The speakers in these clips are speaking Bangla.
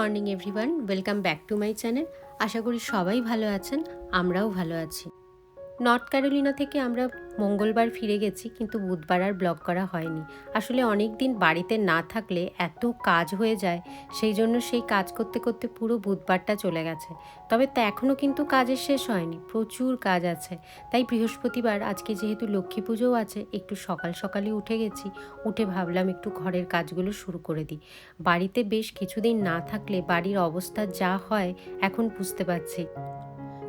Morning, everyone. Welcome back to my channel. আশা করি সবাই ভালো আছেন, আমরাও ভালো আছি। নর্থ ক্যারোলিনা থেকে আমরা মঙ্গলবার ফিরে গেছি, কিন্তু বুধবার আর ব্লগ করা হয়নি। আসলে অনেক দিন বাড়িতে না থাকলে এত কাজ হয়ে যায়, সেই জন্য সেই কাজ করতে করতে পুরো বুধবারটা চলে গেছে। তবে তা এখনও কিন্তু কাজের শেষ হয়নি, প্রচুর কাজ আছে। তাই বৃহস্পতিবার, আজকে যেহেতু লক্ষ্মী পুজোও আছে, একটু সকাল সকালই উঠে গেছি, উঠে ভাবলাম একটু ঘরের কাজগুলো শুরু করে দিই। বাড়িতে বেশ কিছুদিন না থাকলে বাড়ির অবস্থা যা হয়, এখন বুঝতে পারছি।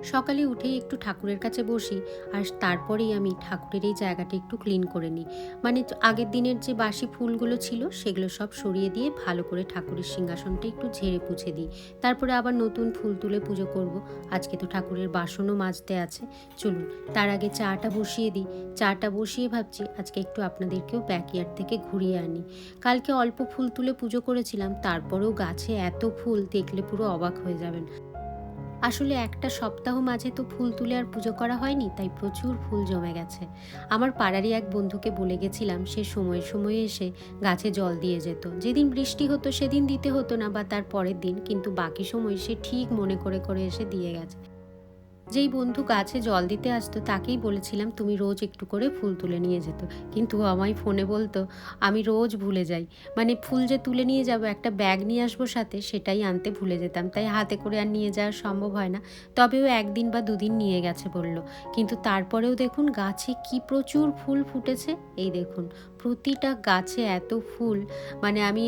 সকালে উঠেই একটু ঠাকুরের কাছে বসি, আর তারপরেই আমি ঠাকুরের এই জায়গাটা একটু ক্লিন করে নিই। মানে আগের দিনের যে বাসি ফুলগুলো ছিল, সেগুলো সব সরিয়ে দিয়ে ভালো করে ঠাকুরের সিংহাসনটা একটু ঝেড়ে পুছে দিই। তারপরে আবার নতুন ফুল তুলে পুজো করব। আজকে তো ঠাকুরের বাসনও মাজতে আছে। চলুন, তার আগে চাটা বসিয়ে দিই। চাটা বসিয়ে ভাবছি, আজকে একটু আপনাদেরকেও ব্যাকয়ার্ড থেকে ঘুরিয়ে আনি। কালকে অল্প ফুল তুলে পুজো করেছিলাম, তারপরেও গাছে এত ফুল দেখলে পুরো অবাক হয়ে যাবেন। আসলে একটা সপ্তাহ মাঝে তো ফুল তুলে আর পুজো করা হয়নি, তাই প্রচুর ফুল জমে গেছে। আমার পাড়ারই এক বন্ধুকে বলে গেছিলাম, সে সময়ে সময়ে এসে গাছে জল দিয়ে যেত। যেদিন বৃষ্টি হতো সেদিন দিতে হতো না বা তার পরের দিন, কিন্তু বাকি সময় সে ঠিক মনে করে করে এসে দিয়ে গেছে। যেই বন্ধু গাছে জল দিতে আসতো, তাকেই বলেছিলাম, তুমি রোজ একটু করে ফুল তুলে নিয়ে যেত। কিন্তু আমায় ফোনে বলতো, আমি রোজ ভুলে যাই। মানে ফুল যে তুলে নিয়ে যাব, একটা ব্যাগ নিয়ে আসব সাথে, সেটাই আনতে ভুলে যেতাম। তাই হাতে করে আর নিয়ে যাওয়া সম্ভব হয় না। তবেও একদিন বা দুদিন নিয়ে গেছে বলল। কিন্তু তারপরেও দেখুন, গাছে কি প্রচুর ফুল ফুটেছে, এই দেখুন প্রতিটা গাছে এত ফুল মানে আমি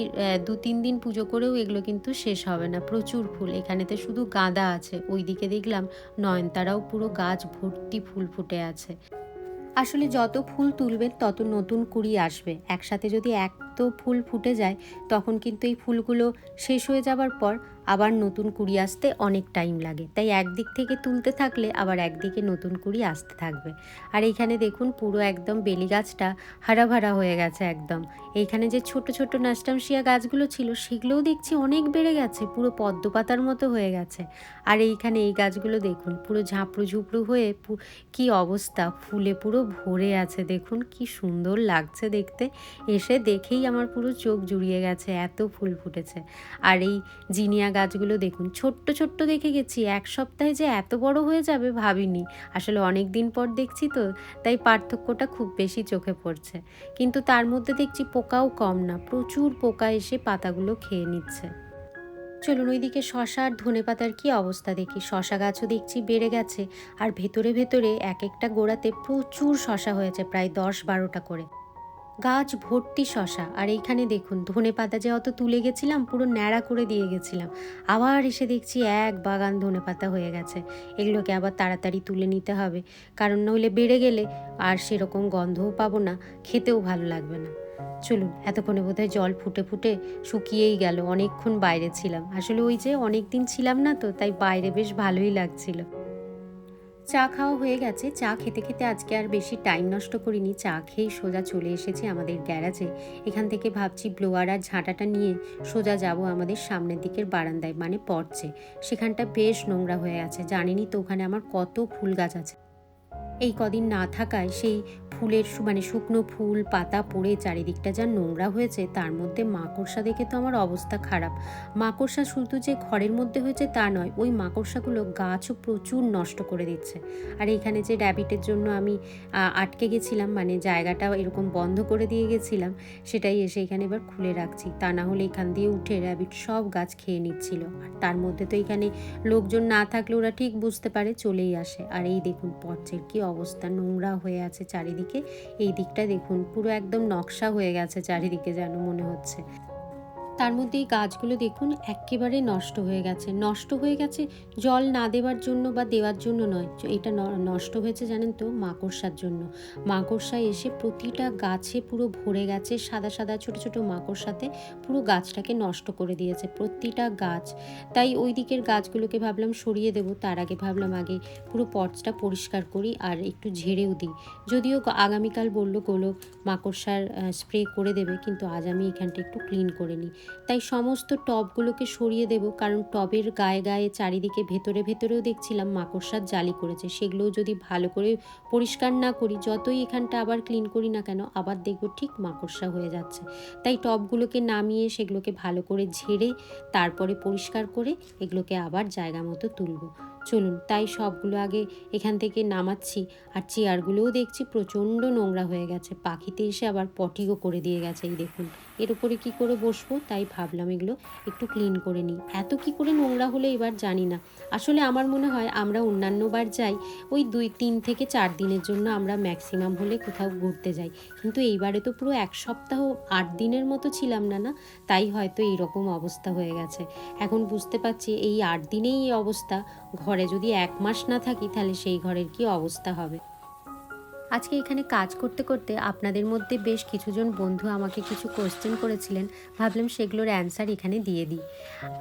দু তিন দিন পুজো করেও এগুলো কিন্তু শেষ হবে না, প্রচুর ফুল। এখানেতে শুধু গাঁদা আছে, ওইদিকে দেখলাম নয়নতারাও পুরো গাছ ভর্তি ফুল ফুটে আছে। আসলে যত ফুল তুলবেন, তত নতুন কুড়ি আসবে। একসাথে যদি এক তো ফুল ফুটে যায়, তখন কিন্তু এই ফুলগুলো শেষ হয়ে যাবার পর আবার নতুন কুড়ি আসতে অনেক টাইম লাগে। তাই একদিক থেকে তুলতে থাকলে আবার একদিকে নতুন কুড়ি আসতে থাকবে। আর এইখানে দেখুন পুরো একদম বেলি গাছটা হারা ভারা হয়ে গেছে একদম। এইখানে যে ছোট ছোট নাস্টামশিয়া গাছগুলো ছিল, সেগুলোও দেখছি অনেক বেড়ে গেছে, পুরো পদ্ম পাতার মতো হয়ে গেছে। আর এইখানে এই গাছগুলো দেখুন, পুরো ঝাঁপড়ু ঝুপড়ু হয়ে কি অবস্থা, ফুলে পুরো ভরে আছে, দেখুন কি সুন্দর লাগছে দেখতে। এসে দেখেই আমার পুরো চোখ জুড়িয়ে গেছে, এত ফুল ফুটেছে। আর এই জিনিয়া গাছগুলো দেখুন, ছোট্ট ছোট্ট দেখে গেছি, এক সপ্তাহে যে এত বড় হয়ে যাবে ভাবিনি। আসলে অনেক দিন পর দেখছি তো, তাই পার্থক্যটা খুব বেশি চোখে পড়ছে। কিন্তু তার মধ্যে দেখছি পোকাও কম না, প্রচুর পোকা এসে পাতাগুলো খেয়ে নিচ্ছে। চলুন ওইদিকে শশা আর ধনে পাতার কি অবস্থা দেখি। শশা গাছও দেখছি বেড়ে গেছে, আর ভেতরে ভেতরে এক একটা গোড়াতে প্রচুর শশা হয়েছে, প্রায় দশ বারোটা করে। গাছ ভর্তি শশা। আর এইখানে দেখুন, ধনে পাতা যে অত তুলে গেছিলাম, পুরো ন্যাড়া করে দিয়ে গেছিলাম। আবার এসে দেখছি এক বাগান ধনে পাতা হয়ে গেছে। এগুলোকে আবার তাড়াতাড়ি তুলে নিতে হবে। কারণ নইলে বেড়ে গেলে আর সেরকম গন্ধও পাবো না, খেতেও ভালো লাগবে না। চলুন, এতক্ষণে বোধহয় জল ফুটে ফুটে শুকিয়েই গেল। অনেকক্ষণ বাইরে ছিলাম। আসলে ওই যে অনেক দিন ছিলাম না তো, তাই বাইরে বেশ ভালোই লাগছিল। চা খাওয়া হয়ে গেছে। চা খেতে খেতে আজকে আর বেশি টাইম নষ্ট করিনি। চা খেয়েই সোজা চলে এসেছি আমাদের গ্যারাজে এখান থেকে ভাবছি ব্লোয়ার আর ঝাঁটাটা নিয়ে সোজা যাব আমাদের সামনের দিকের বারান্দায় মানে পড়ছে সেখানটা বেশ নোংরা হয়ে আছে। জানিনি তো ওখানে আমার কত ফুল গাছ আছে। এই কদিন না থাকায় সেই ফুলের মানে শুকনো ফুল, পাতা পড়ে চারিদিকটা যা নোংরা হয়েছে, তার মধ্যে মাকড়সা দেখে তো আমার অবস্থা খারাপ। মাকড়সা শুধু যে ঘরের মধ্যে হয়েছে তা নয়, ওই মাকড়সাগুলো গাছও প্রচুর নষ্ট করে দিচ্ছে। আর এখানে যে র্যাবিটের জন্য আমি আটকে গেছিলাম মানে জায়গাটা এরকম বন্ধ করে দিয়ে গেছিলাম, সেটাই এসে এখানে এবার খুলে রাখছি। তা না হলে এখান দিয়ে উঠে র্যাবিট সব গাছ খেয়ে নিচ্ছিল। আর তার মধ্যে তো এখানে লোকজন না থাকলে ওরা ঠিক বুঝতে পারে, চলেই আসে। আর এই দেখুন পর্চের কি অবস্থা, নোংরা হয়ে আছে চারিদিকে। এই দিকটা দেখুন, পুরো একদম নকশা হয়ে গেছে চারিদিকে যেন মনে হচ্ছে। তার মধ্যে এই গাছগুলো দেখুন একেবারে নষ্ট হয়ে গেছে। নষ্ট হয়ে গেছে জল না দেওয়ার জন্য বা দেওয়ার জন্য নয়। এটা নষ্ট হয়েছে জানেন তো মাকড়সার জন্য। মাকড়সা এসে প্রতিটা গাছে পুরো ভরে গেছে সাদা সাদা ছোট ছোট মাকড়সাতে পুরো গাছটাকে নষ্ট করে দিয়েছে প্রতিটা গাছ। তাই ওই দিকের গাছগুলোকে ভাবলাম সরিয়ে দেবো। তার আগে ভাবলাম আগে পুরো পটসটা পরিষ্কার করি আর একটু ঝেড়েও দিই। যদিও আগামীকাল বলল গোলক মাকড়সার স্প্রে করে দেবে কিন্তু আজ আমি এখানটা একটু ক্লিন করে নিই। তাই সমস্ত টবগুলোকে সরিয়ে দেব, কারণ টবের গায়ে গায়ে চারিদিকে ভেতরে ভেতরেও দেখছিলাম মাকড়সার জালি করেছে। সেগুলোও যদি ভালো করে পরিষ্কার না করি, যতই এখানটা আবার ক্লিন করি না কেন, আবার দেখব ঠিক মাকড়সা হয়ে যাচ্ছে। তাই টবগুলোকে নামিয়ে সেগুলোকে ভালো করে ঝেড়ে, তারপরে পরিষ্কার করে এগুলোকে আবার জায়গা মতো তুলব। চলুন, তাই সবগুলো আগে এখান থেকে নামাচ্ছি আর চেয়ারগুলোও দেখছি প্রচণ্ড নোংরা হয়ে গেছে। পাখিতে এসে আবার পটিও করে দিয়ে গেছে, এই দেখুন। এর উপরে কি করে বসবো? তাই ভাবলাম এগুলো একটু ক্লিন করে নিই। এত কি করে নোংরা হলে এবার জানি না। আসলে আমার মনে হয় আমরা অন্যান্যবার যাই, ওই দুই, তিন থেকে চার দিনের জন্য আমরা ম্যাক্সিমাম হলে কোথাও ঘুরতে যাই। কিন্তু এইবারে তো পুরো এক সপ্তাহ, আট দিনের মতো ছিলাম না না? তাই হয়তো এইরকম অবস্থা হয়ে গেছে। এখন বুঝতে পারছি এই আট দিনেই এই অবস্থা। ঘরে যদি এক মাস না থাকি, তাহলে সেই ঘরের কি অবস্থা হবে? আজকে এখানে কাজ করতে করতে আপনাদের মধ্যে বেশ কিছুজন বন্ধু আমাকে কিছু কোয়েশ্চেন করেছিলেন। ভাবলাম সেগুলোর অ্যান্সার এখানে দিয়ে দিই।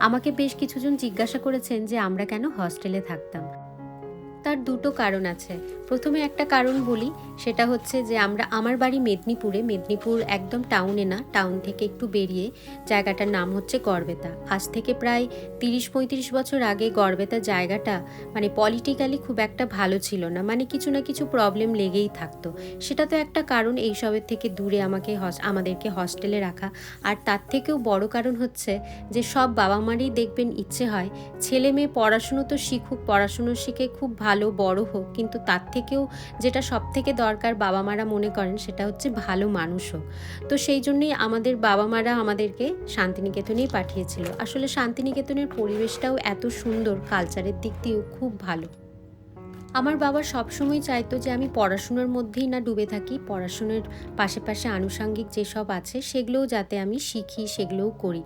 আমাকে বেশ কিছুজন জিজ্ঞাসা করেছেন যে আমরা কেন হস্টেলে থাকতাম। তার দুটো কারণ আছে। প্রথমে একটা কারণ বলি, সেটা হচ্ছে যে আমরা, আমার বাড়ি মেদিনীপুরে। মেদিনীপুর একদম টাউনে না টাউন থেকে একটু বেরিয়ে জায়গাটার নাম হচ্ছে গড়বেতা। আজ থেকে প্রায় তিরিশ, পঁয়ত্রিশ বছর আগে গড়বেতা জায়গাটা মানে পলিটিক্যালি খুব একটা ভালো ছিল না। মানে কিছু না কিছু প্রবলেম লেগেই থাকতো। সেটা তো একটা কারণ এইসবের থেকে দূরে আমাকে হস- আমাদেরকে হস্টেলে রাখা। আর তার থেকেও বড় কারণ হচ্ছে যে সব বাবা মারই দেখবেন ইচ্ছে হয়। ছেলে মেয়ে পড়াশুনো তো শিখুক, পড়াশুনো শিখে খুব ভালো বড় হোক, কিন্তু তার থেকেও যেটা সব থেকে দরকার বাবা মারা মনে করেন সেটা হচ্ছে ভালো মানুষ হোক। তো সেই জন্যই আমাদের বাবা মারা আমাদেরকে শান্তিনিকেতনেই পাঠিয়েছিল। আসলে শান্তিনিকেতনের পরিবেশটাও এত সুন্দর কালচারের দিক দিয়েও খুব ভালো। আমার বাবা সবসময় চাইতো যে আমি পড়াশুনোর মধ্যেই না ডুবে থাকি, পড়াশুনোর পাশে পাশে আনুষঙ্গিক যেসব আছে সেগুলোও যাতে আমি শিখি, সেগুলোও করি।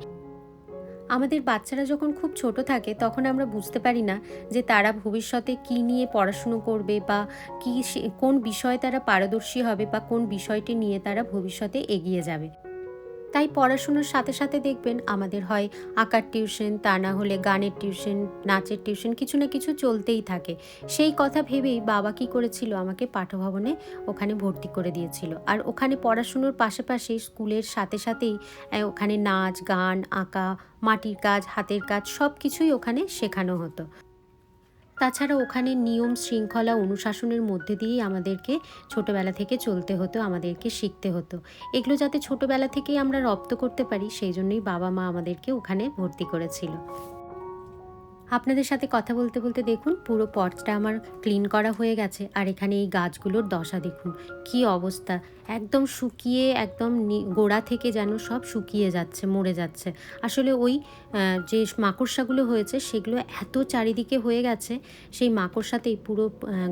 আমাদের বাচ্চারা যখন খুব ছোট থাকে, তখন আমরা বুঝতে পারি না যে তারা ভবিষ্যতে কি নিয়ে পড়াশুনো করবে বা কী কোন বিষয়ে তারা পারদর্শী হবে বা কোন বিষয়টি নিয়ে তারা ভবিষ্যতে এগিয়ে যাবে। তাই পড়াশুনোর সাথে সাথে দেখবেন আমাদের হয় আঁকার টিউশন, তা না হলে গানের টিউশন, নাচের টিউশন কিছু না কিছু চলতেই থাকে। সেই কথা ভেবেই বাবা কি করেছিল? আমাকে পাঠভবনে ওখানে ভর্তি করে দিয়েছিল। আর ওখানে পড়াশুনোর পাশাপাশি স্কুলের সাথে সাথেই ওখানে নাচ, গান, আঁকা, মাটির কাজ, হাতের কাজ সব কিছুই ওখানে শেখানো হতো। তাছাড়া ওখানে নিয়ম শৃঙ্খলা অনুশাসনের মধ্যে দিয়েই আমাদেরকে ছোটবেলা থেকে চলতে হতো, আমাদেরকে শিখতে হতো। এগুলো যাতে ছোটবেলা থেকেই আমরা রপ্ত করতে পারি, সেই জন্যই বাবা মা আমাদেরকে ওখানে ভর্তি করেছিল। আপনাদের সাথে কথা বলতে বলতে দেখুন, পুরো পটটা আমার ক্লিন করা হয়ে গেছে। আর এখানে এই গাছগুলোর দশা দেখুন, কি অবস্থা। একদম শুকিয়ে, একদম গোড়া থেকে যেন সব শুকিয়ে যাচ্ছে, মরে যাচ্ছে। আসলে ওই যে মাকড়সাগুলো হয়েছে, সেগুলো এত চারিদিকে হয়ে গেছে, সেই মাকড়সাতেই পুরো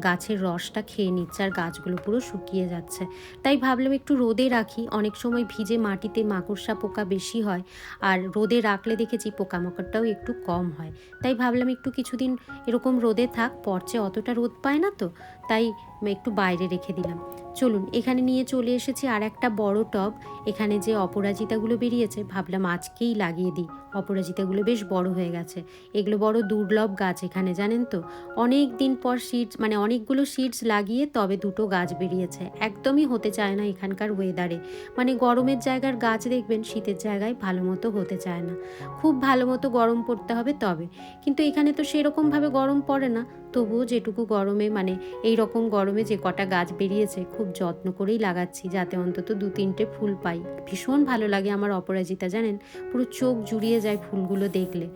গাছের রসটা খেয়ে নিচ্ছে আর গাছগুলো পুরো শুকিয়ে যাচ্ছে। তাই ভাবলাম একটু রোদে রাখি। অনেক সময় ভিজে মাটিতে মাকড়সা পোকা বেশি হয় আর রোদে রাখলে দেখেছি পোকামাকড়টাও একটু কম হয়। তাই ভাবলাম একটু কিছুদিন এরকম রোদে থাক পর্চে অতটা রোদ পায় না তো তাই একটু বাইরে রেখে দিলাম। চলুন, এখানে নিয়ে চলে এসেছি আর একটা বড় টব। এখানে যে অপরাজিতাগুলো বেরিয়েছে, ভাবলাম আজকেই লাগিয়ে দিই। অপরাজিতাগুলো বেশ বড় হয়ে গেছে। এগুলো বড় দুর্লভ গাছ এখানে, জানেন তো? অনেক দিন পর সিডস মানে অনেকগুলো সিডস লাগিয়ে তবে দুটো গাছ বেরিয়েছে। একদমই হতে চায় না এখানকার ওয়েদারে মানে গরমের জায়গার গাছ দেখবেন, শীতের জায়গায় ভালো মতো হতে চায় না। খুব ভালো মতো গরম পড়তে হবে তবে। কিন্তু এখানে তো সেরকমভাবে গরম পড়ে না। তবুও যেটুকু গরমে মানে এই রকম গরমে যে কটা গাছ বেরিয়েছে, খুব যত্ন করেই লাগাচ্ছি যাতে অন্তত দু তিনটে ফুল পাই। ভীষণ ভালো লাগে আমার অপরাজিতা, জানেন? পুরো চোখ জুড়িয়ে যায় ফুলগুলো দেখলে।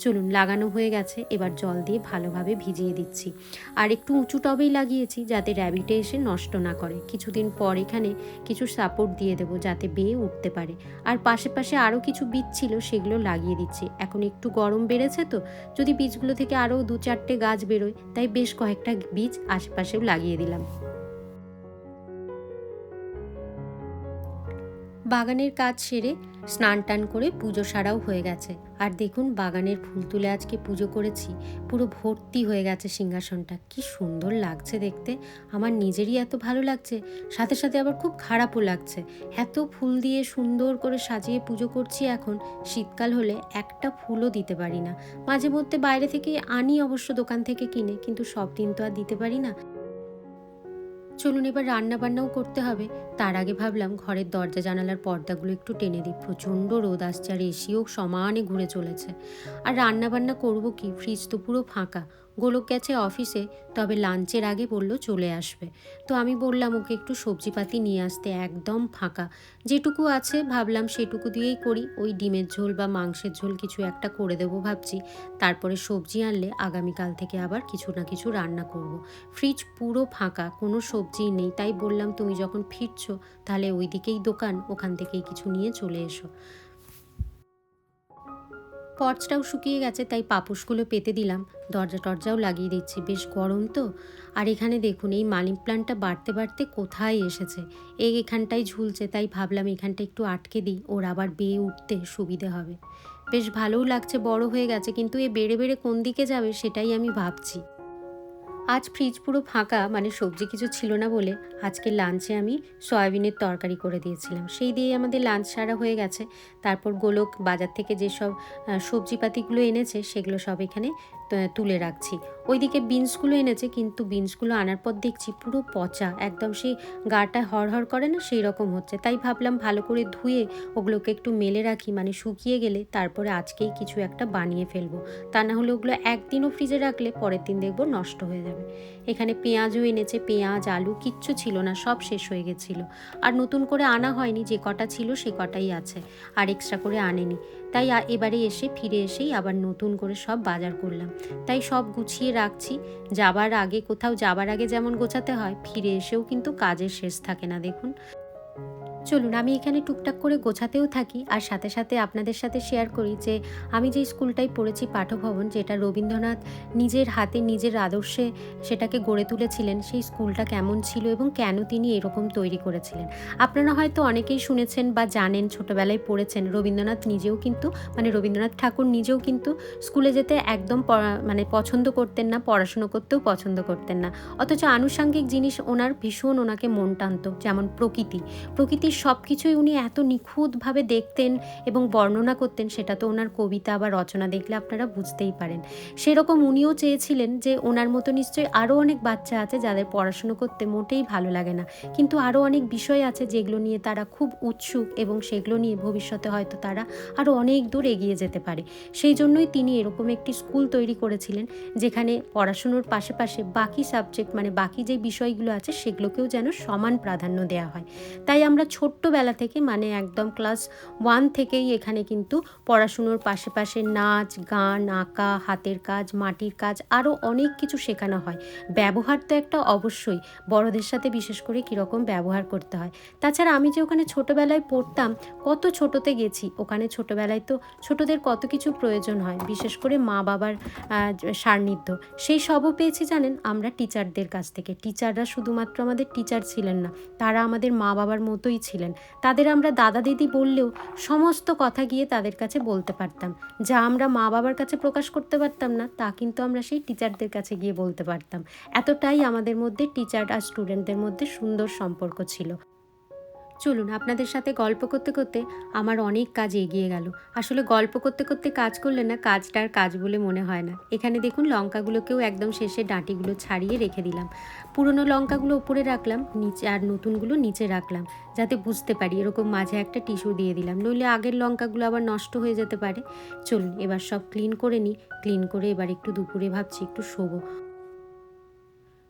চলুন, লাগানো হয়ে গেছে। এবার জল দিয়ে ভালোভাবে ভিজিয়ে দিচ্ছি। আর একটু উঁচু টবেই লাগিয়েছি যাতে র্যাবিটে এসে নষ্ট না করে। কিছুদিন পর এখানে কিছু সাপোর্ট দিয়ে দেবো যাতে বেয়ে উঠতে পারে। আর পাশে পাশে আরও কিছু বীজ ছিল, সেগুলো লাগিয়ে দিচ্ছি। এখন একটু গরম বেড়েছে তো, যদি বীজগুলো থেকে আরও দু চারটে গাছ বেরোয়, তাই বেশ কয়েকটা বীজ আশেপাশেও লাগিয়ে দিলাম। বাগানের কাজ সেরে স্নান টান করে পুজো সারাও হয়ে গেছে। আর দেখুন বাগানের ফুল তুলে আজকে পুজো করেছি, পুরো ভর্তি হয়ে গেছে সিংহাসনটা। কি সুন্দর লাগছে দেখতে। আমার নিজেরই এত ভালো লাগছে, সাথে সাথে আবার খুব খারাপও লাগছে। এত ফুল দিয়ে সুন্দর করে সাজিয়ে পুজো করছি এখন, শীতকাল হলে একটা ফুলও দিতে পারি না। মাঝে মধ্যে বাইরে থেকে আনি অবশ্য দোকান থেকে কিনে, কিন্তু সব দিন তো আর দিতে পারি না। চলুন এবার রান্না বান্নাও করতে হবে। তার আগে ভাবলাম ঘরের দরজা জানালার পর্দাগুলো একটু টেনে দিই। প্রচণ্ড রোদ আসছে আর এসিও সমানে ঘুরে চলেছে। আর রান্না বান্না করব কি? ফ্রিজ তো পুরো ফাঁকা। গোলক গেছে অফিসে, তবে লাঞ্চের আগে বলল চলে আসবে। তো আমি বললাম, ওকে একটু সবজিপাতি নিয়ে আসতে, একদম ফাঁকা। যেটুকু আছে ভাবলাম সেটুকু দিয়েই করি। ওই ডিমের ঝোল বা মাংসের ঝোল কিছু একটা করে দেবো ভাবছি। তারপরে সবজি আনলে আগামীকাল থেকে আবার কিছু না কিছু রান্না করব। ফ্রিজ পুরো ফাঁকা, কোনো সবজি নেই। তাই বললাম, তুমি যখন ফিরছো, তাহলে ওই দিকেই দোকান, ওখান থেকেই কিছু নিয়ে চলে এসো। পর্চটাও শুকিয়ে গেছে, তাই পাপুসগুলো পেতে দিলাম। দরজা টরজাও লাগিয়ে দিচ্ছি, বেশ গরম তো। আর এখানে দেখুন, এই মানি প্লান্টটা বাড়তে বাড়তে কোথায় এসেছে? এই এখানটাই ঝুলছে, তাই ভাবলাম এখানটা একটু আটকে দিই, ওর আবার বেয়ে উঠতে সুবিধে হবে। বেশ ভালোও লাগছে, বড় হয়ে গেছে, কিন্তু এ বেড়ে বেড়ে কোন দিকে যাবে সেটাই আমি ভাবছি। আজ ফ্রিজ পুরো ফাঁকা মানে সবজি কিছু ছিল না বলে আজকে লাঞ্চে আমি সয়াবিনের তরকারি করে দিয়েছিলাম। সেই দিয়ে আমাদের লাঞ্চ সারা হয়ে গেছে। তারপর গোলক বাজার থেকে যেসব সবজিপাতিগুলো এনেছে, সেগুলো সব এখানে তুলে রাখছি। ওইদিকে বিনসগুলো এনেছে, কিন্তু বিনসগুলো আনার পর দেখছি পুরো পচা। একদম সেই গাটা হড়হড় করে না সেই রকম হচ্ছে। তাই ভাবলাম ভালো করে ধুয়ে ওগুলোকে একটু মেলে রাখি মানে শুকিয়ে গেলে তারপরে আজকেই কিছু একটা বানিয়ে ফেলব। তা না হলে ওগুলো একদিনও ফ্রিজে রাখলে পরের দিন দেখব নষ্ট হয়ে যাবে। এখানে পেঁয়াজও এনেছে, পেঁয়াজ, আলু, কিচ্ছু ছিল না, সব শেষ হয়ে গেছিল। আর নতুন করে আনা হয়নি, যে কটা ছিল সে কটাই আছে, আর এক্সট্রা করে আনেনি। তাই এবারে এসে ফিরে এসেই আবার নতুন করে সব বাজার করলাম। তাই সব গুছিয়ে রাখছি, যাবার আগে, কোথাও যাবার আগে যেমন গোছাতে হয়, ফিরে এসেও কিন্তু কাজের শেষ থাকে না, দেখুন। চলুন, আমি এখানে টুকটাক করে গোছাতেও থাকি। আর সাথে সাথে আপনাদের সাথে শেয়ার করি যে, আমি যে স্কুলটায় পড়েছি পাঠভবন, যেটা রবীন্দ্রনাথ নিজের হাতে, নিজের আদর্শে সেটাকে গড়ে তুলেছিলেন, সেই স্কুলটা কেমন ছিল এবং কেন তিনি এরকম তৈরি করেছিলেন। আপনারা হয়তো অনেকেই শুনেছেন বা জানেন, ছোটবেলায় পড়েছেন, রবীন্দ্রনাথ নিজেও কিন্তু মানে রবীন্দ্রনাথ ঠাকুর নিজেও কিন্তু স্কুলে যেতে একদম মানে পছন্দ করতেন না, পড়াশুনো করতেও পছন্দ করতেন না। অথচ আনুষাঙ্গিক জিনিস ওনার ভীষণ ওনাকে মন টানতো, যেমন প্রকৃতি। প্রকৃতির সব কিছুই উনি এত নিখুঁতভাবে দেখতেন এবং বর্ণনা করতেন, সেটা তো ওনার কবিতা বা রচনা দেখলে আপনারা বুঝতেই পারেন। সেরকম উনিও চেয়েছিলেন যে ওনার মতো নিশ্চয়ই আরও অনেক বাচ্চা আছে যাদের পড়াশুনো করতে মোটেই ভালো লাগে না। কিন্তু আরও অনেক বিষয় আছে যেগুলো নিয়ে তারা খুব উৎসুক এবং সেগুলো নিয়ে ভবিষ্যতে হয়তো তারা আরও অনেক দূর এগিয়ে যেতে পারে। সেই জন্যই তিনি এরকম একটি স্কুল তৈরি করেছিলেন, যেখানে পড়াশুনোর পাশে পাশে বাকি সাবজেক্ট মানে বাকি যে বিষয়গুলো আছে সেগুলোকেও যেন সমান প্রাধান্য দেওয়া হয়। তাই আমরা ছোট্টবেলা থেকে মানে একদম ক্লাস ওয়ান থেকেই এখানে কিন্তু পড়াশুনোর পাশে নাচ, গান, আঁকা, হাতের কাজ, মাটির কাজ আরও অনেক কিছু শেখানো হয়। ব্যবহার তো একটা অবশ্যই, বড়দের সাথে বিশেষ করে কীরকম ব্যবহার করতে হয়। তাছাড়া আমি যে ওখানে ছোটোবেলায় পড়তাম, কত ছোটোতে গেছি, ওখানে ছোটোবেলায় তো ছোটদের কত কিছু প্রয়োজন হয়, বিশেষ করে মা বাবার সান্নিধ্য। সেই সবও পেয়েছি জানেন, আমরা টিচারদের কাছ থেকে। টিচাররা শুধুমাত্র আমাদের টিচার ছিলেন না, তারা আমাদের মা বাবার মতোই ছিলেন তাদের আমরা দাদা দিদি বললেও সমস্ত কথা গিয়ে তাদের কাছে বলতে পারতাম। যা আমরা মা বাবার কাছে প্রকাশ করতে পারতাম না, তা কিন্তু আমরা সেই টিচারদের কাছে গিয়ে বলতে পারতাম। এতটাই আমাদের মধ্যে টিচার আর স্টুডেন্টদের মধ্যে সুন্দর সম্পর্ক ছিল। চলুন, আপনাদের সাথে গল্প করতে করতে আমার অনেক কাজ এগিয়ে গেল। আসলে গল্প করতে করতে কাজ করলে না কাজটার কাজ বলে মনে হয় না। এখানে দেখুন, লঙ্কাগুলোকেও একদম শেষে ডাঁটিগুলো ছাড়িয়ে রেখে দিলাম। পুরনো লঙ্কাগুলো উপরে রাখলাম, নিচে আর নতুনগুলো নিচে রাখলাম, যাতে বুঝতে পারি এরকম মাঝে একটা টিস্যু দিয়ে দিলাম। নইলে আগের লঙ্কাগুলো আবার নষ্ট হয়ে যেতে পারে। চলুন, এবার সব ক্লিন করে নিই। ক্লিন করে এবার একটু দুপুরে ভাবছি একটু শোবো।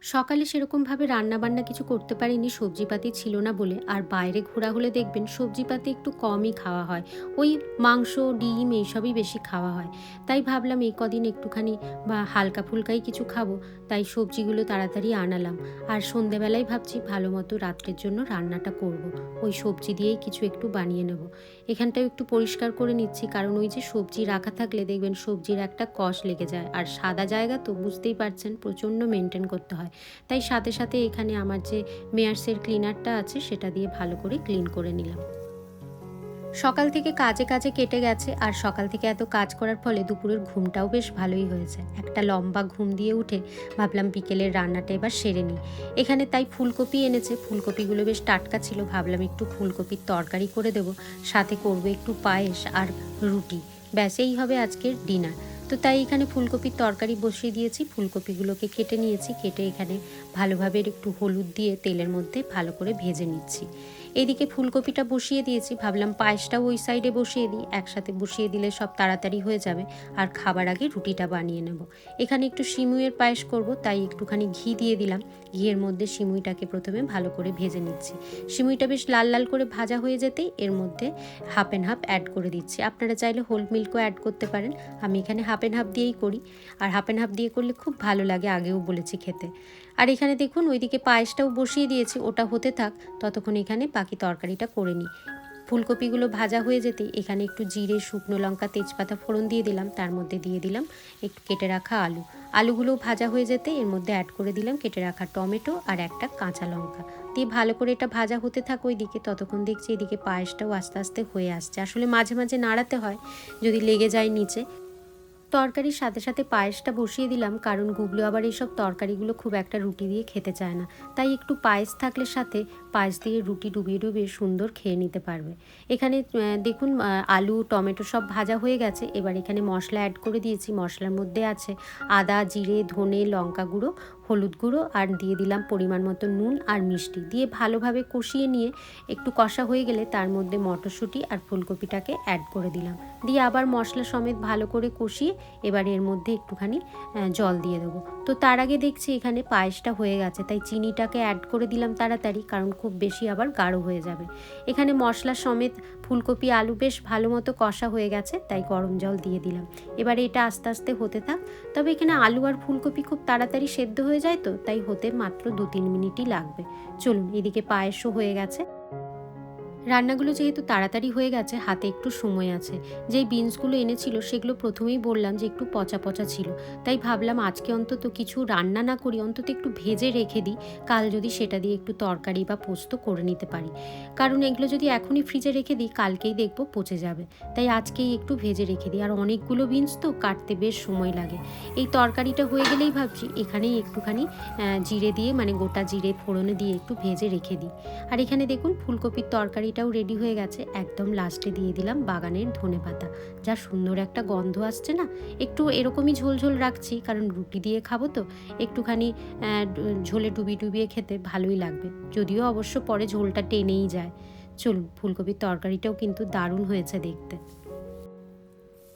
সকালে সেরকমভাবে রান্নাবান্না কিছু করতে পারিনি, সবজিপাতি ছিল না বলে। আর বাইরে ঘোরা হলে দেখবেন সবজিপাতি একটু কমই খাওয়া হয়। ওই মাংস, ডিম এইসবই বেশি খাওয়া হয়। তাই ভাবলাম এই কদিন একটুখানি বা হালকা ফুলকাই কিছু খাব, তাই সবজিগুলো তাড়াতাড়ি আনালাম। আর সন্ধেবেলায় ভাবছি ভালো মতো রাত্রের জন্য রান্নাটা করব। ওই সবজি দিয়েই কিছু একটু বানিয়ে নেব। এখানটাও একটু পরিষ্কার করে নিচ্ছি, কারণ ওই যে সবজি রাখা থাকলে দেখবেন সবজির একটা কষ লেগে যায়। আর সাদা জায়গা তো বুঝতেই পারছেন, প্রচণ্ড মেনটেন করতে হয়। তাই সাথে সাথে এখানে আমার যে মেয়ার্সের ক্লিনারটা আছে, সেটা দিয়ে ভালো করে ক্লিন করে নিলাম। সকাল থেকে কাজে কাজে কেটে গেছে, আর সকাল থেকে এত কাজ করার ফলে দুপুরের ঘুমটাও বেশ ভালোই হয়েছে। একটা লম্বা ঘুম দিয়ে উঠে ভাবলাম বিকেলের রান্নাটা এবার সেরে নিই। এখানে তাই ফুলকপি এনেছে, ফুলকপিগুলো বেশ টাটকা ছিল, ভাবলাম একটু ফুলকপির তরকারি করে দেব, সাথে করব একটু পায়েস আর রুটি। ব্যাস, এই হবে আজকের ডিনার। তো তাই এখানে ফুলকপির তরকারি বসিয়ে দিয়েছি, ফুলকপিগুলোকে কেটে নিয়েছি, কেটে এখানে ভালোভাবে একটু হলুদ দিয়ে তেলের মধ্যে ভালো করে ভেজে নিচ্ছি। এদিকে ফুলকপিটা বসিয়ে দিয়েছি, ভাবলাম পায়েসটাও ওই সাইডে বসিয়ে দিই, একসাথে বসিয়ে দিলে সব তাড়াতাড়ি হয়ে যাবে, আর খাবার আগে রুটিটা বানিয়ে নেব। এখানে একটু সিমুইয়ের পায়েস করব, তাই একটুখানি ঘি দিয়ে দিলাম, ঘিয়ের মধ্যে সিমুইটাকে প্রথমে ভালো করে ভেজে নিচ্ছি। সিমুইটা বেশ লাল লাল করে ভাজা হয়ে যেতেই এর মধ্যে হাফ অ্যান্ড হাফ অ্যাড করে দিচ্ছি। আপনারা চাইলে হোল মিল্কও অ্যাড করতে পারেন, আমি এখানে হাফ অ্যান্ড হাফ দিয়েই করি, আর হাফ অ্যান্ড হাফ দিয়ে করলে খুব ভালো লাগে আগেও বলেছি খেতে। আর এখানে দেখুন, ওইদিকে পায়েসটাও বসিয়ে দিয়েছি, ওটা হতে থাক। ততক্ষণ এখানে বাকি তরকারিটা করে নিই। ফুলকপিগুলো ভাজা হয়ে যেতে এখানে একটু জিরে, শুকনো লঙ্কা, তেজপাতা ফোড়ন দিয়ে দিলাম, তার মধ্যে দিয়ে দিলাম একটু কেটে রাখা আলু। আলুগুলো ভাজা হয়ে যেতে এর মধ্যে অ্যাড করে দিলাম কেটে রাখা টমেটো আর একটা কাঁচা লঙ্কা। দিয়ে ভালো করে এটা ভাজা হতে থাক ওইদিকে, ততক্ষণ দেখছি এদিকে পায়েসটাও আস্তে আস্তে হয়ে আসছে। আসলে মাঝে মাঝে নাড়াতে হয়, যদি লেগে যায় নিচে। তরকারির সাথে সাথে পায়েসটা বসিয়ে দিলাম, কারণ গুগলু আবার এইসব তরকারিগুলো খুব একটা রুটি দিয়ে খেতে চায় না। তাই একটু পায়েস থাকলে সাথে পায়েস দিয়ে রুটি ডুবিয়ে ডুবিয়ে সুন্দর খেয়ে নিতে পারবে। এখানে দেখুন আলু, টমেটো সব ভাজা হয়ে গেছে। এবার এখানে মশলা অ্যাড করে দিয়েছি। মশলার মধ্যে আছে আদা, জিরে, ধনে, লঙ্কা গুঁড়ো, হলুদ গুঁড়ো আর দিয়ে দিলাম পরিমাণ মতো নুন আর মিষ্টি। দিয়ে ভালোভাবে কষিয়ে নিয়ে একটু কষা হয়ে গেলে তার মধ্যে মটরশুঁটি আর ফুলকপিটাকে অ্যাড করে দিলাম। দিয়ে আবার মশলা সমেত ভালো করে কষিয়ে এবার এর মধ্যে একটুখানি জল দিয়ে দেবো। তো তার আগে দেখছি এখানে পায়েসটা হয়ে গেছে, তাই চিনিটাকে অ্যাড করে দিলাম তাড়াতাড়ি, কারণ খুব বেশি আবার গাঢ় হয়ে যাবে। এখানে মশলা সমেত ফুলকপি, আলু বেশ ভালো মতো কষা হয়ে গেছে, তাই গরম জল দিয়ে দিলাম। এবারে এটা আস্তে আস্তে হতে থাক, তবে এখানে আলু আর ফুলকপি খুব তাড়াতাড়ি সেদ্ধ হয়ে যায় তো, তাই হতে মাত্র দু তিন মিনিটই লাগবে। চলুন, এদিকে পায়েসও হয়ে গেছে। রান্নাগুলো যেহেতু তাড়াতাড়ি হয়ে গেছে, হাতে একটু সময় আছে। যেই বিনসগুলো এনেছিল, সেগুলো প্রথমেই বললাম যে একটু পচা পচা ছিল। তাই ভাবলাম আজকে অন্তত কিছু রান্না না করি, অন্তত একটু ভেজে রেখে দিই। কাল যদি সেটা দিয়ে একটু তরকারি বা পোস্ত করে নিতে পারি। কারণ এগুলো যদি এখনই ফ্রিজে রেখে দিই, কালকেই দেখব পচে যাবে। তাই আজকেই একটু ভেজে রেখে দিই। আর অনেকগুলো বিনস তো কাটতে বেশ সময় লাগে। এই তরকারিটা হয়ে গেলেই ভাবছি এখানেই একটুখানি জিরে দিয়ে মানে গোটা জিরে ফোড়নে দিয়ে একটু ভেজে রেখে দিই। আর এখানে দেখুন, ফুলকপির তরকারি এটাও রেডি হয়ে গেছে। একদম লাস্টে দিয়ে দিলাম বাগানের ধনে পাতা। যা সুন্দর একটা গন্ধ আসছে না? একটু এরকমই ঝোলঝোল রাখছি, কারণ রুটি দিয়ে খাব তো। একটুখানি ঝোলে ডুবি ডুবিয়ে খেতে ভালোই লাগবে। যদিও অবশ্য পরে ঝোলটা টেনেই যায়। চলুন, ফুলকপির তরকারিটাও কিন্তু দারুণ হয়েছে দেখতে।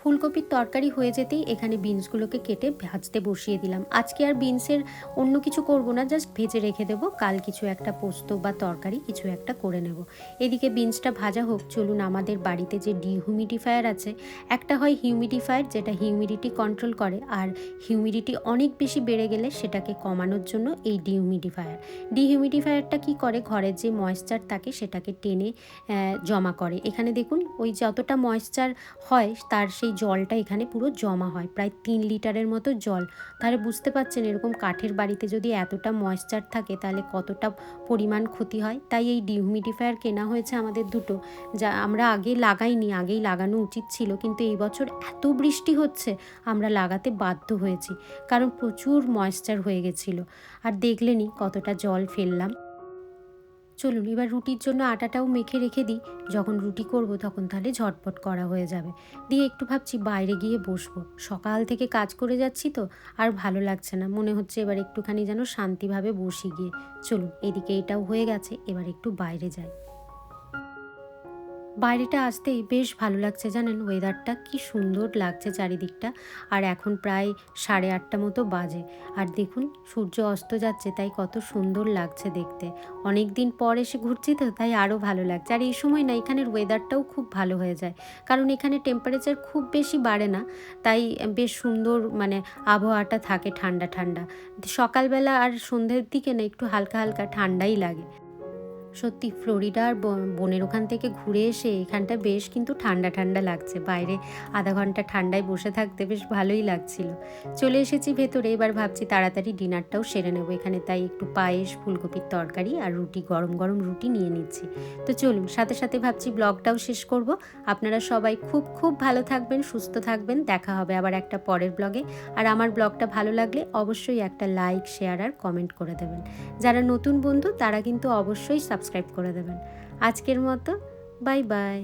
ফুলকপির তরকারি হয়ে যেতেই এখানে বিনসগুলোকে কেটে ভাজতে বসিয়ে দিলাম। আজকে আর বিনসের অন্য কিছু করব না, জাস্ট ভেজে রেখে দেবো। কাল কিছু একটা পোস্ত বা তরকারি, কিছু একটা করে নেব। এদিকে বিনসটা ভাজা হোক, চলুন আমাদের বাড়িতে যে ডিহিউমিডিফায়ার আছে, একটা হয় হিউমিডিফায়ার, যেটা হিউমিডিটি কন্ট্রোল করে, আর হিউমিডিটি অনেক বেশি বেড়ে গেলে সেটাকে কমানোর জন্য এই ডিহিউমিডিফায়ার ডিহিউমিডিফায়ারটা কি করে? ঘরের যে ময়েশ্চার থাকে, সেটাকে টেনে জমা করে। এখানে দেখুন, ওই যতটা ময়েশ্চার হয়, তার সেই সেই জলটা এখানে পুরো জমা হয়, প্রায় তিন লিটারের মতো জল। তাহলে বুঝতে পারছেন এরকম কাঠের বাড়িতে যদি এতটা ময়েশ্চার থাকে, তাহলে কতটা পরিমাণ ক্ষতি হয়? তাই এই ডিহুমিডিফায়ার কেনা হয়েছে আমাদের দুটো, যা আমরা আগে লাগাইনি, আগেই লাগানো উচিত ছিল, কিন্তু এই বছর এত বৃষ্টি হচ্ছে, আমরা লাগাতে বাধ্য হয়েছি, কারণ প্রচুর ময়েশ্চার হয়ে গেছিল। আর দেখলেনি কতটা জল ফেললাম। চলুন, এবার রুটির জন্য আটাটাও মেখে রেখে দিই। যখন রুটি করব তখন তাহলে ঝটপট করা হয়ে যাবে। দিয়ে একটু ভাবছি বাইরে গিয়ে বসবো। সকাল থেকে কাজ করে যাচ্ছি তো, আর ভালো লাগছে না। মনে হচ্ছে এবার একটুখানি যেন শান্তিভাবে বসি গিয়ে। চলুন, এদিকে এটাও হয়ে গেছে, এবার একটু বাইরে যাই। বাইরেটা আসতেই বেশ ভালো লাগছে জানেন ওয়েদারটা কি সুন্দর লাগছে চারিদিকটা। আর এখন প্রায় সাড়ে আটটা মতো বাজে। আর দেখুন, সূর্য অস্ত যাচ্ছে, তাই কত সুন্দর লাগছে দেখতে। অনেক দিন পর এসে ঘুরছি তো, তাই আরও ভালো লাগছে। আর এই সময় না, এখানের ওয়েদারটাও খুব ভালো হয়ে যায়। কারণ এখানে টেম্পারেচার খুব বেশি বাড়ে না, তাই বেশ সুন্দর মানে আবহাওয়াটা থাকে ঠান্ডা ঠান্ডা। সকালবেলা আর সন্ধ্যের দিকে না, একটু হালকা হালকা ঠান্ডাই লাগে। সত্যি ফ্লোরিডার বনের ওখান থেকে ঘুরে এসে এখানটা বেশ কিন্তু ঠান্ডা ঠান্ডা লাগছে। বাইরে আধা ঘণ্টা ঠান্ডায় বসে থাকতে বেশ ভালোই লাগছিল। চলে এসেছি ভেতরে, এবার ভাবছি তাড়াতাড়ি ডিনারটাও সেরে নেব এখানে। তাই একটু পায়েস, ফুলকপির তরকারি আর রুটি, গরম গরম রুটি নিয়ে নিচ্ছি। তো চলুন, সাথে সাথে ভাবছি ব্লগটাও শেষ করব। আপনারা সবাই খুব খুব ভালো থাকবেন, সুস্থ থাকবেন। দেখা হবে আবার একটা পরের ব্লগে। আর আমার ব্লগটা ভালো লাগলে অবশ্যই একটা লাইক, শেয়ার আর কমেন্ট করে দেবেন। যারা নতুন বন্ধু, তারা কিন্তু অবশ্যই সাবস্ক্রাইব করে দেবেন। আজকের মতো বাই বাই।